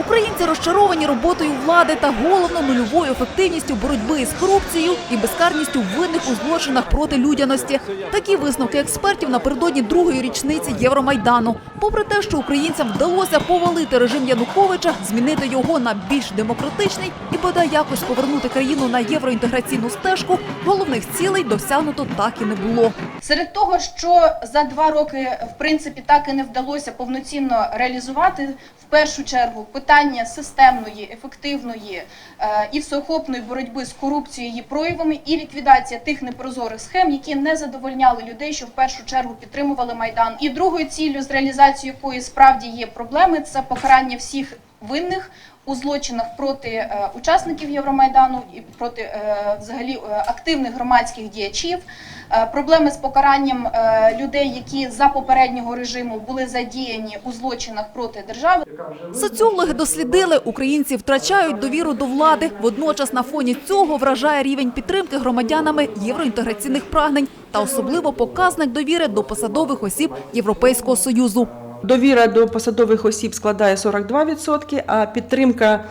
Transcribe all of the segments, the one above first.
Українці розчаровані роботою влади та головно нульовою ефективністю боротьби із корупцією і безкарністю винних у злочинах проти людяності. Такі висновки експертів напередодні другої річниці Євромайдану. Попри те, що українцям вдалося повалити режим Януковича, змінити його на більш демократичний і бодай якось повернути країну на євроінтеграційну стежку, головних цілей досягнуто так і не було. Серед того, що за два роки в принципі так і не вдалося повноцінно реалізувати, в першу чергу питання системної, ефективної е, і всеохопної боротьби з корупцією її проявами і ліквідація тих непрозорих схем, які не задовольняли людей, що в першу чергу підтримували майдан. І другою ціллю, з реалізацією якої справді є проблеми, це покарання всіх винних. У злочинах проти е, учасників Євромайдану і проти е, взагалі е, активних громадських діячів, проблеми з покаранням людей, які за попереднього режиму були задіяні у злочинах проти держави. Соціологи дослідили, українці втрачають довіру до влади. Водночас на фоні цього вражає рівень підтримки громадянами євроінтеграційних прагнень та особливо показник довіри до посадових осіб Європейського союзу. Довіра до посадових осіб складає 42%, а підтримка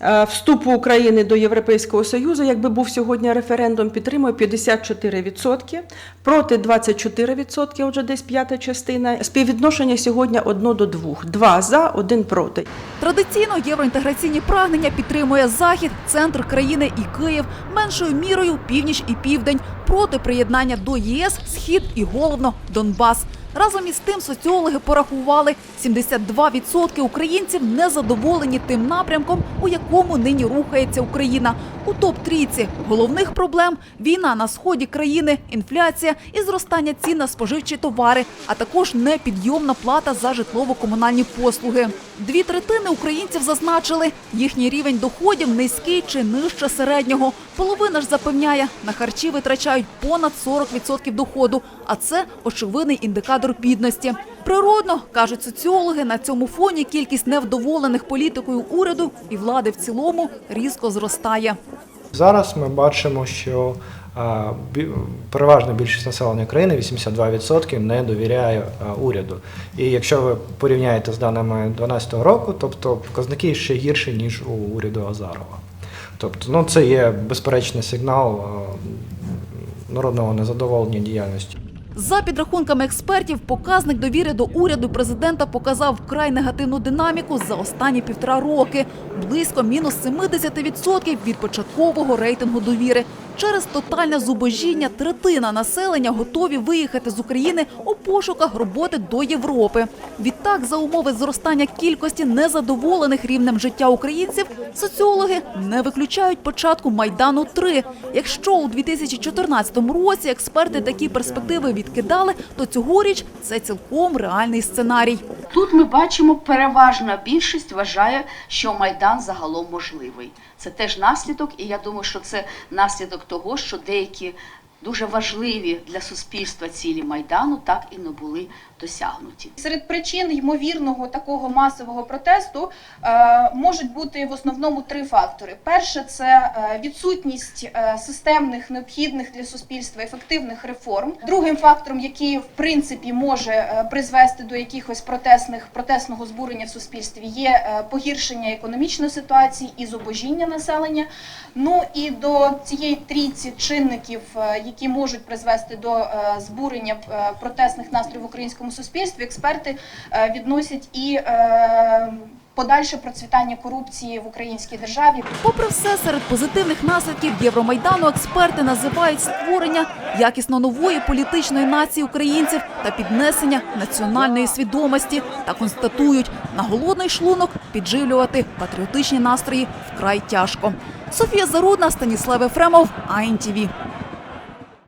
е, вступу України до Європейського Союзу, якби був сьогодні референдум, підтримує 54%, проти 24%, отже десь п'ята частина. Співвідношення сьогодні 1 до 2. 2 за, 1 проти. Традиційно євроінтеграційні прагнення підтримує захід, центр країни і Київ, меншою мірою північ і південь. Проти приєднання до ЄС, схід і головно Донбас. Разом із тим соціологи порахували 72% українців не задоволені тим напрямком, у якому нині рухається Україна. У топ трійці головних проблем війна на сході країни, інфляція і зростання цін на споживчі товари, а також непідйомна плата за житлово-комунальні послуги. Дві третини українців зазначили, їхній рівень доходів низький чи нижче середнього. Половина ж запевняє, на харчі витрачають понад 40% доходу, а це очевидний індикатор бідності. Природно, кажуть соціологи, на цьому фоні кількість невдоволених політикою уряду і влади в цілому різко зростає. Зараз ми бачимо, що переважна більшість населення країни, 82%, не довіряє уряду. І якщо ви порівняєте з даними 2012 року, тобто показники ще гірші, ніж у уряду Азарова. Тобто, ну це є безперечний сигнал народного незадоволення діяльністю. За підрахунками експертів, показник довіри до уряду президента показав вкрай негативну динаміку за останні півтора роки – близько мінус 70% від початкового рейтингу довіри. Через тотальне зубожіння третина населення готові виїхати з України у пошуках роботи до Європи. Відтак, за умови зростання кількості незадоволених рівнем життя українців, соціологи не виключають початку майдану 3 Якщо у 2014 році експерти такі перспективи відкидали, то цьогоріч це цілком реальний сценарій. Тут ми бачимо, переважна більшість вважає, що майдан загалом можливий. Це теж наслідок, і я думаю, що це наслідок того, що деякі дуже важливі для суспільства цілі майдану так і не були досягнуті. Серед причин ймовірного такого масового протесту е, можуть бути в основному три фактори. Перше це е, відсутність е, системних необхідних для суспільства ефективних реформ. Другим фактором, який в принципі може призвести до якихось протестних протестного збурення в суспільстві, є погіршення економічної ситуації і зубожіння населення. Ну і до цієї трійці чинників, які можуть призвести до е, збурення е, протестних настроїв в українському суспільстві, експерти е, відносять і подальше процвітання корупції в українській державі. Попри все, серед позитивних наслідків Євромайдану експерти називають створення якісно нової політичної нації українців та піднесення національної свідомості та констатують, на голодний шлунок підживлювати патріотичні настрої вкрай тяжко. Софія Зарудна, Станіслав Ефремов, АНТВ.